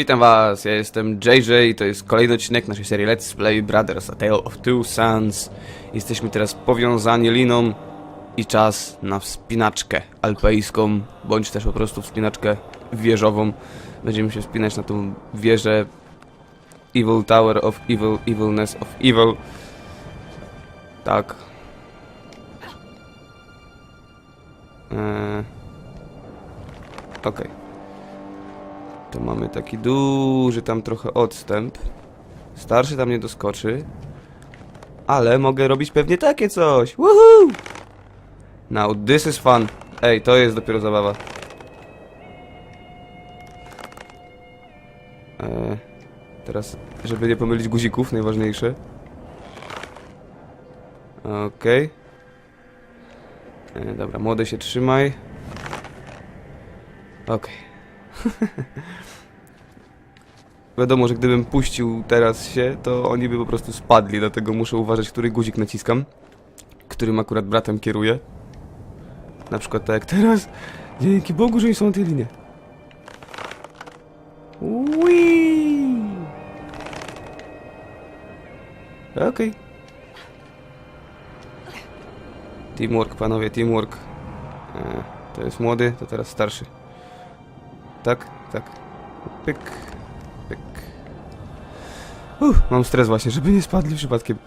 Witam was, ja jestem JJ i to jest kolejny odcinek naszej serii Let's Play Brothers A Tale of Two Sons. Jesteśmy teraz powiązani liną i czas na wspinaczkę alpejską, bądź też po prostu wspinaczkę wieżową. Będziemy się wspinać na tą wieżę Evil Tower of Evil, Evilness of Evil. Tak. Eee. Okej. To mamy taki duży tam trochę odstęp. Starszy tam nie doskoczy. Ale mogę robić pewnie takie coś. Woohoo! Now this is fun. Ej, to jest dopiero zabawa. Eee, teraz, żeby nie pomylić guzików, najważniejsze. Okej. E, Dobra, młody się trzymaj. Okej. Wiadomo, że gdybym puścił teraz się, to oni by po prostu spadli, dlatego muszę uważać, który guzik naciskam, którym akurat bratem kieruję. Na przykład tak jak teraz. Dzięki Bogu, że nie są na tej linie. Ui. Okej. Teamwork, panowie, teamwork. E, to jest młody, to teraz starszy. Tak, tak. Pyk, pyk. Uff, mam stres właśnie, żeby nie spadli przypadkiem.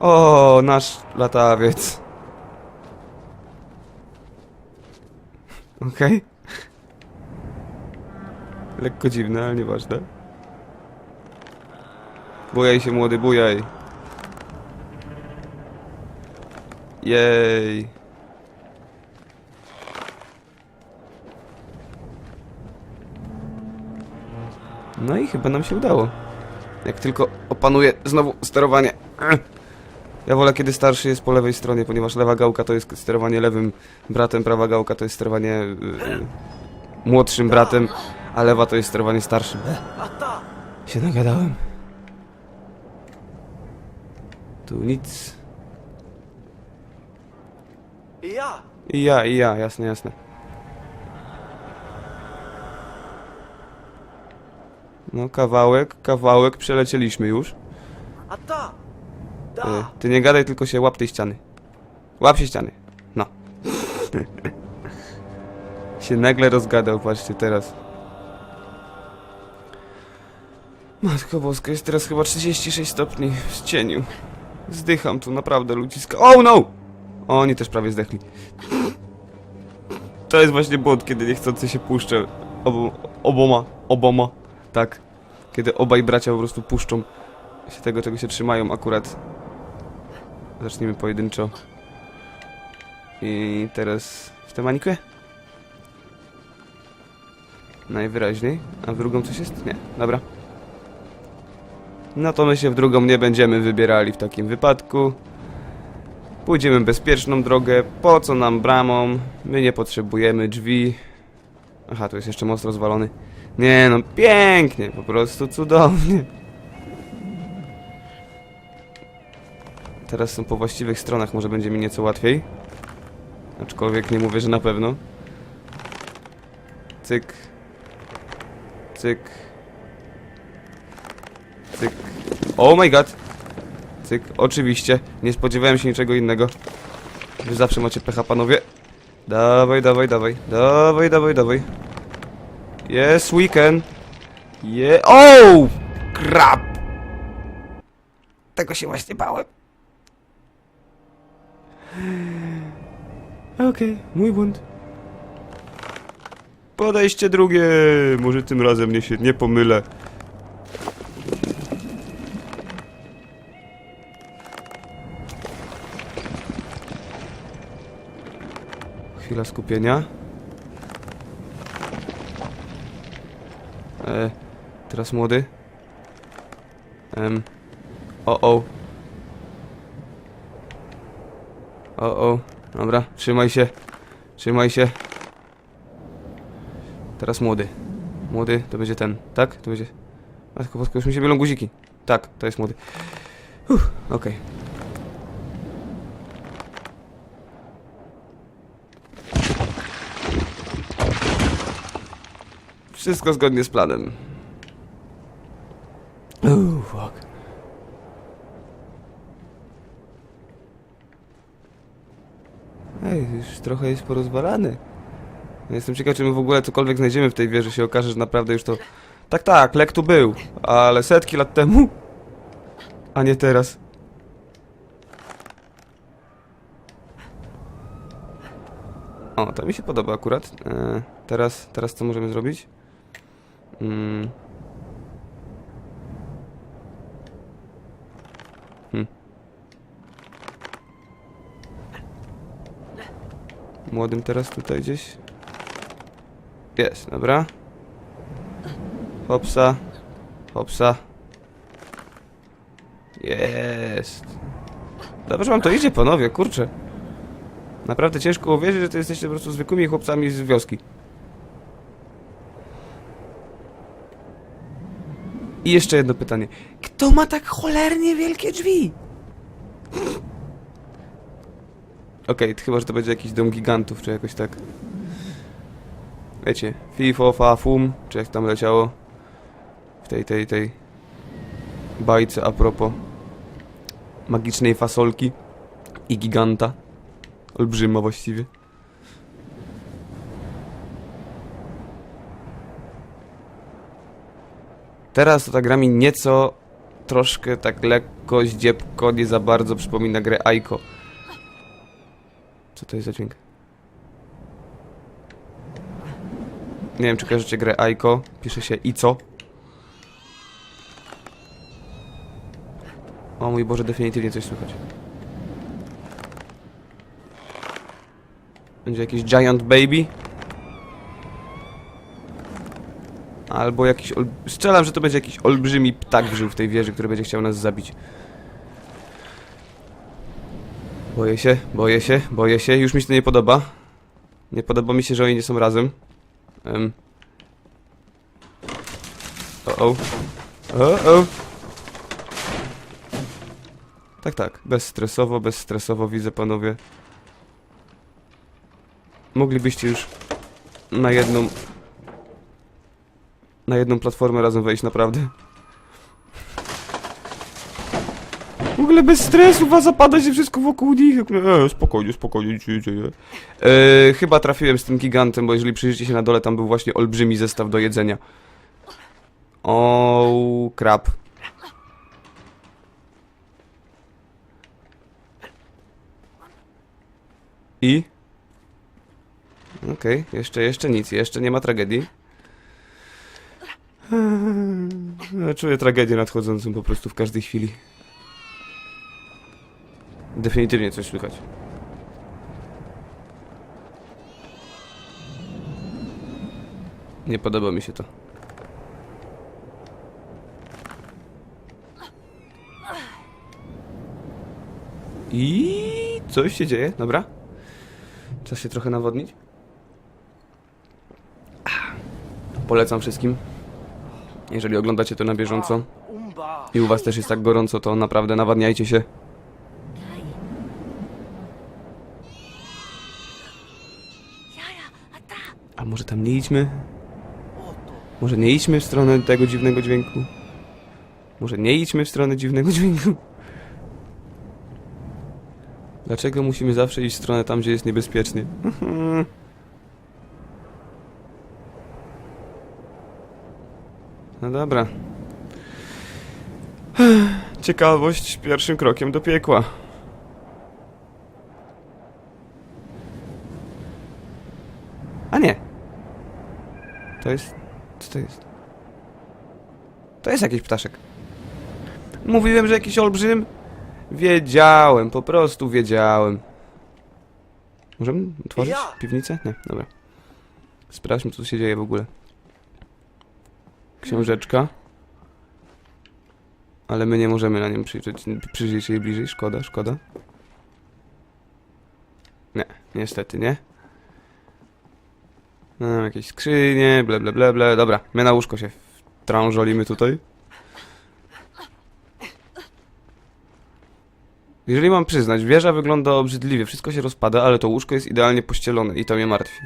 O, nasz latawiec. Okej. Lekko dziwne, ale nieważne. Bujaj się młody, bujaj. Jej. No i chyba nam się udało. Jak tylko opanuję znowu sterowanie. Ja wolę kiedy starszy jest po lewej stronie, ponieważ lewa gałka to jest sterowanie lewym bratem, prawa gałka to jest sterowanie yy, młodszym bratem, a lewa to jest sterowanie starszym. Się nagadałem. Tu nic. I ja! I ja, i ja, jasne, jasne. No kawałek, kawałek, przelecieliśmy już. A ta! Da! ty nie gadaj, tylko się łap tej ściany. Łap się ściany. No. się nagle rozgadał, patrzcie teraz. Matko boska, jest teraz chyba 36 stopni w cieniu. Zdycham tu, naprawdę, ludziska. Oh no! O, oni też prawie zdechli. To jest właśnie błąd, kiedy niechcący się puszczę. Obo, oboma, oboma. Tak. Kiedy obaj bracia po prostu puszczą się tego, czego się trzymają akurat. Zacznijmy pojedynczo. I teraz w tę mańkę? Najwyraźniej. A w drugą coś jest? Nie. Dobra. No to my się w drugą nie będziemy wybierali w takim wypadku. Pójdziemy bezpieczną drogę. Po co nam bramą? My nie potrzebujemy drzwi. Aha, tu jest jeszcze most rozwalony. Nie no, pięknie, po prostu cudownie. Teraz są po właściwych stronach, może będzie mi nieco łatwiej. Aczkolwiek nie mówię, że na pewno. Cyk. Cyk. Cyk. Oh my god! Cyk, oczywiście. Nie spodziewałem się niczego innego. Wy zawsze macie pecha, panowie. Dawaj, dawaj, dawaj. Dawaj, dawaj, dawaj. Yes, we can. Yeah. Oh! Crap! Tego się właśnie bałem. Okej, mój błąd. Podejście drugie. Może tym razem nie się nie pomylę. Chwila skupienia. E, teraz młody. Em. O, o. O, o. Dobra, trzymaj się. Trzymaj się. Teraz młody. Młody to będzie ten, tak? To będzie. Bosko, już mi się bielą guziki. Tak, to jest młody. Uff, okej. Wszystko zgodnie z planem. Uuu, fuck. Ej, już trochę jest porozwalany. Ja Jestem ciekaw, czy my w ogóle cokolwiek znajdziemy w tej wieży. Się okaże, że naprawdę już to... Tak, tak, lek tu był, ale setki lat temu. A nie teraz. O, to mi się podoba akurat. E, teraz, teraz co możemy zrobić? Mm. Hmm. Młodym teraz tutaj gdzieś? Jest, dobra. Hopsa. Hopsa. Jest. Dobrze wam to idzie, panowie, kurczę. Naprawdę ciężko uwierzyć, że to jesteście po prostu zwykłymi chłopcami z wioski. I jeszcze jedno pytanie. Kto ma tak cholernie wielkie drzwi? Okej, to chyba, że to będzie jakiś dom gigantów, czy jakoś tak. Wiecie, FIFO, fa, fum, czy jak tam leciało. W tej, tej, tej bajce a propos magicznej fasolki i giganta. Olbrzyma właściwie. Teraz ta gra mi nieco, troszkę tak lekko, zdziepko, nie za bardzo przypomina grę Aiko. Co to jest za dźwięk? Nie wiem, czy kojarzycie grę Aiko. Pisze się Ico. O mój Boże, definitywnie coś słychać. Będzie jakiś Giant Baby. Albo jakiś... Ol... Strzelam, że to będzie jakiś olbrzymi ptak żył w tej wieży, który będzie chciał nas zabić. Boję się, boję się, boję się. Już mi się to nie podoba. Nie podoba mi się, że oni nie są razem. Um. O, o. O, o. Tak, tak. Bezstresowo, bezstresowo widzę, panowie. Moglibyście już na jedną... Na jedną platformę razem wejść, naprawdę. W ogóle bez stresu, was zapada się wszystko wokół nich. E, spokojnie, spokojnie, nic się dzieje. E, chyba trafiłem z tym gigantem, bo jeżeli przyjrzycie się na dole, tam był właśnie olbrzymi zestaw do jedzenia. O, krab. I? Okej, jeszcze, jeszcze nic, jeszcze nie ma tragedii. Czuję tragedię nadchodzącą po prostu w każdej chwili. Definitywnie coś słychać. Nie podoba mi się to. I coś się dzieje, dobra? Czas się trochę nawodnić. Polecam wszystkim. Jeżeli oglądacie to na bieżąco i u was też jest tak gorąco, to naprawdę nawadniajcie się. A może tam nie idźmy? Może nie idźmy w stronę tego dziwnego dźwięku? Może nie idźmy w stronę dziwnego dźwięku? Dlaczego musimy zawsze iść w stronę tam, gdzie jest niebezpiecznie? No dobra. Ciekawość pierwszym krokiem do piekła. A nie. To jest... Co to jest? To jest jakiś ptaszek. Mówiłem, że jakiś olbrzym? Wiedziałem, po prostu wiedziałem. Możemy otworzyć piwnicę? Nie, dobra. Sprawdźmy, co tu się dzieje w ogóle. Książeczka. Ale my nie możemy na nim przyjrzeć, przyjrzeć jej bliżej, szkoda, szkoda. Nie, niestety nie. No, jakieś skrzynie, ble, ble, ble, ble. Dobra, my na łóżko się trążolimy tutaj. Jeżeli mam przyznać, wieża wygląda obrzydliwie, wszystko się rozpada, ale to łóżko jest idealnie pościelone i to mnie martwi.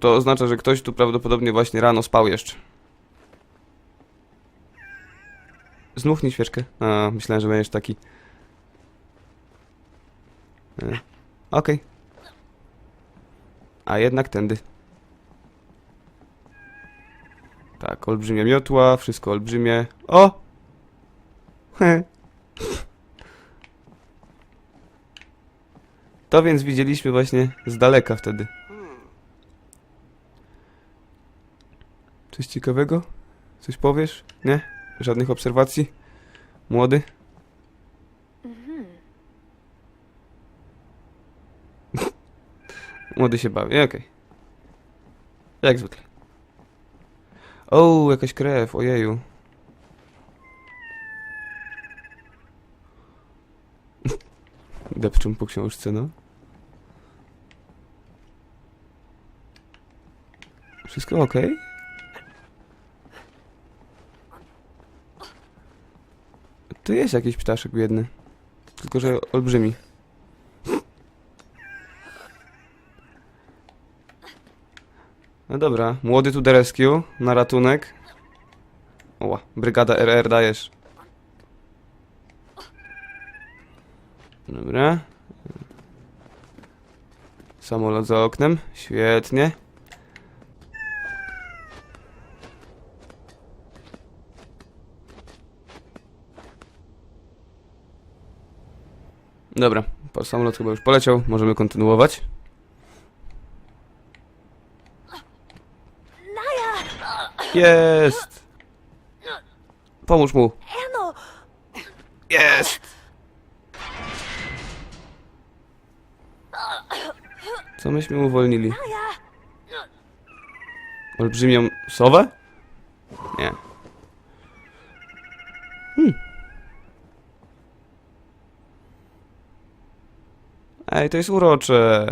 To oznacza, że ktoś tu prawdopodobnie właśnie rano spał jeszcze. Znuchnij świeczkę. A, myślałem, że będziesz taki. E, Okej. A jednak tędy. Tak, olbrzymia miotła, wszystko olbrzymie. O! To więc widzieliśmy właśnie z daleka wtedy. Coś ciekawego? Coś powiesz? Nie? Żadnych obserwacji? Młody? Młody się bawi, okej. Jak zwykle. O, jakaś krew, ojeju. Depczą po książce, no. Wszystko ok? Tu jest jakiś ptaszek biedny. Tylko, że olbrzymi. No dobra, młody tu do rescue, na ratunek. Oła, brygada RR dajesz. Dobra. Samolot za oknem, świetnie. Dobra, samolot chyba już poleciał, możemy kontynuować. Jest! Pomóż mu. Jest! Co myśmy uwolnili? Olbrzymią sowę? Nie. Ej, to jest urocze.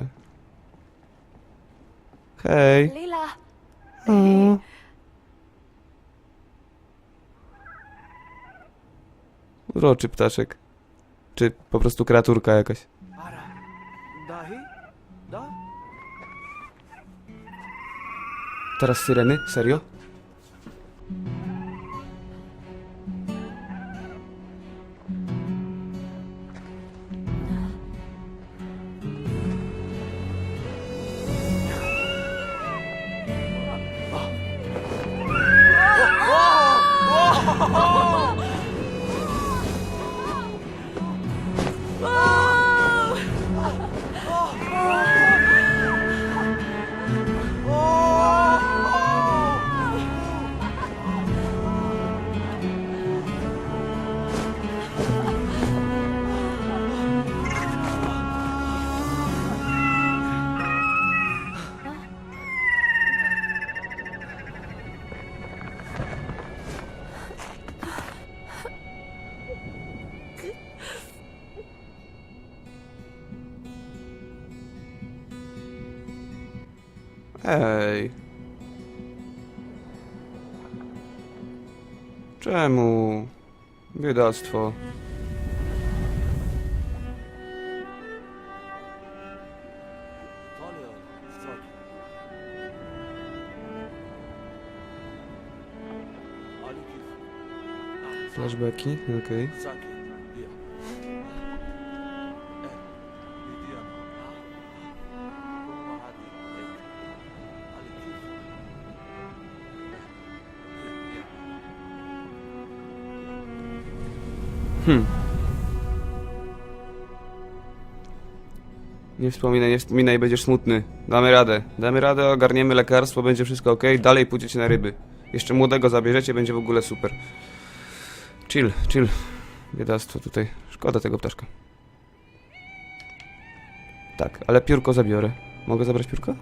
Hej. Lila! O. Uroczy ptaszek. Czy po prostu kreaturka jakaś. Teraz syreny? Serio? Ej. Czemu? Biedactwo. Flashbacki? Okej. Saki. Hmm. Nie wspominaj, nie wspominaj, będziesz smutny. Damy radę. Damy radę, ogarniemy lekarstwo, będzie wszystko ok. Dalej pójdziecie na ryby. Jeszcze młodego zabierzecie, będzie w ogóle super. Chill, chill. Biedactwo tutaj. Szkoda tego ptaszka. Tak, ale piórko zabiorę. Mogę zabrać piórko?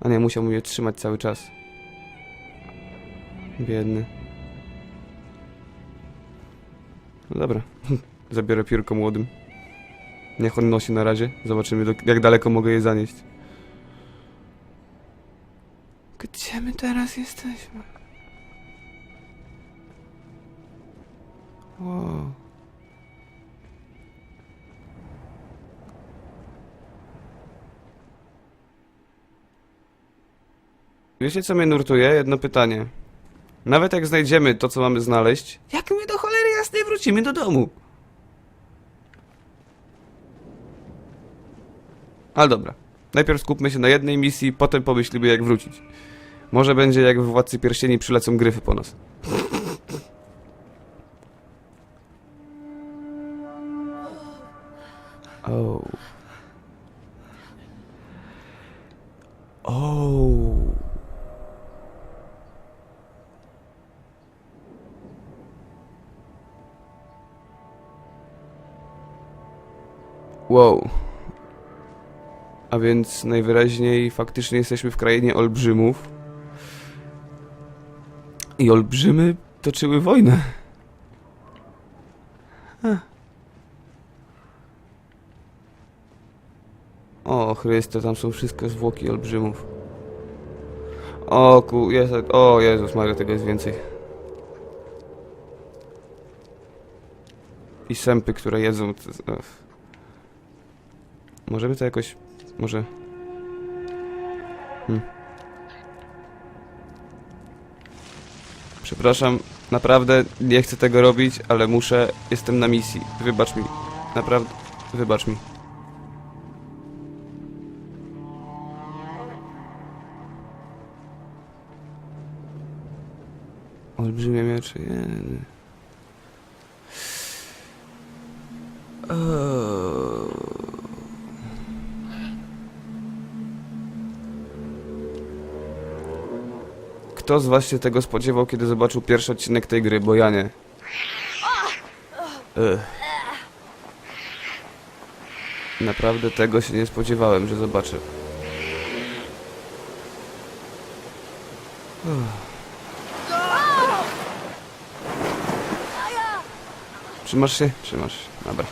A nie, musiał je trzymać cały czas. Biedny. Dobra, zabiorę piórko młodym. Niech on nosi na razie. Zobaczymy, do, jak daleko mogę je zanieść. Gdzie my teraz jesteśmy? Wow. Wiecie co mnie nurtuje? Jedno pytanie. Nawet jak znajdziemy to, co mamy znaleźć, jak my wrócimy do domu? Ale dobra. Najpierw skupmy się na jednej misji, potem pomyślimy jak wrócić. Może będzie jak w Władcy Pierścieni przylecą gryfy po nas. Oh. Wow. A więc najwyraźniej faktycznie jesteśmy w krainie olbrzymów. I olbrzymy toczyły wojnę. Heh. O Chryste, tam są wszystko zwłoki olbrzymów. O ku... Jest, o Jezus Maria, tego jest więcej. I sępy, które jedzą... Możemy to jakoś... Może... Hmm. Przepraszam, naprawdę nie chcę tego robić, ale muszę. Jestem na misji. Wybacz mi. Naprawdę, wybacz mi. Olbrzymie miecze. nie. Eee. Kto z was się tego spodziewał, kiedy zobaczył pierwszy odcinek tej gry, bo ja nie. Ech. Naprawdę tego się nie spodziewałem, że zobaczę. Trzymasz się? Trzymasz. Dobra.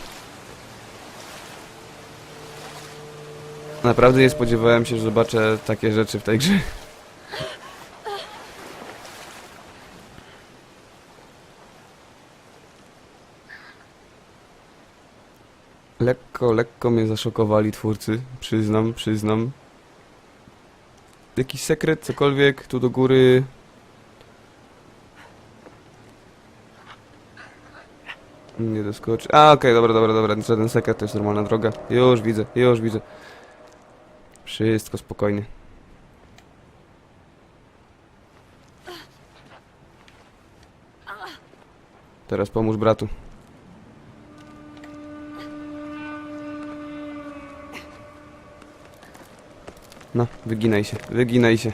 Naprawdę nie spodziewałem się, że zobaczę takie rzeczy w tej grze. Lekko, lekko mnie zaszokowali twórcy. Przyznam, przyznam. Jakiś sekret, cokolwiek, tu do góry. Nie doskoczy. A, okej, dobra, dobra, dobra. Żaden sekret, to jest normalna droga. Już widzę, już widzę. Wszystko spokojnie. Teraz pomóż bratu. No, wyginaj się, wyginaj się.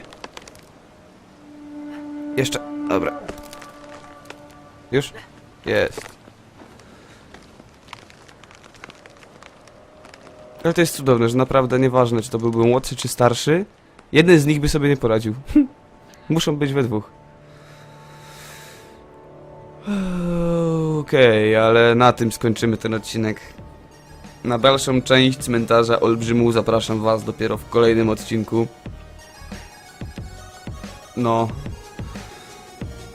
Jeszcze, dobra. Już? Jest. Ale to jest cudowne, że naprawdę nieważne, czy to byłby młodszy, czy starszy, jeden z nich by sobie nie poradził. Muszą być we dwóch. Okej, ale na tym skończymy ten odcinek. Na dalszą część cmentarza Olbrzymu zapraszam was dopiero w kolejnym odcinku. No.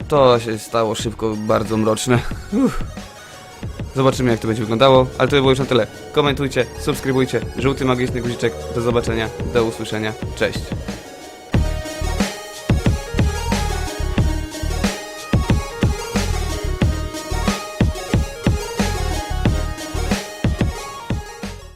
To się stało szybko bardzo mroczne. Uff. Zobaczymy jak to będzie wyglądało, ale to by było już na tyle. Komentujcie, subskrybujcie, żółty magiczny guziczek. Do zobaczenia, do usłyszenia, cześć.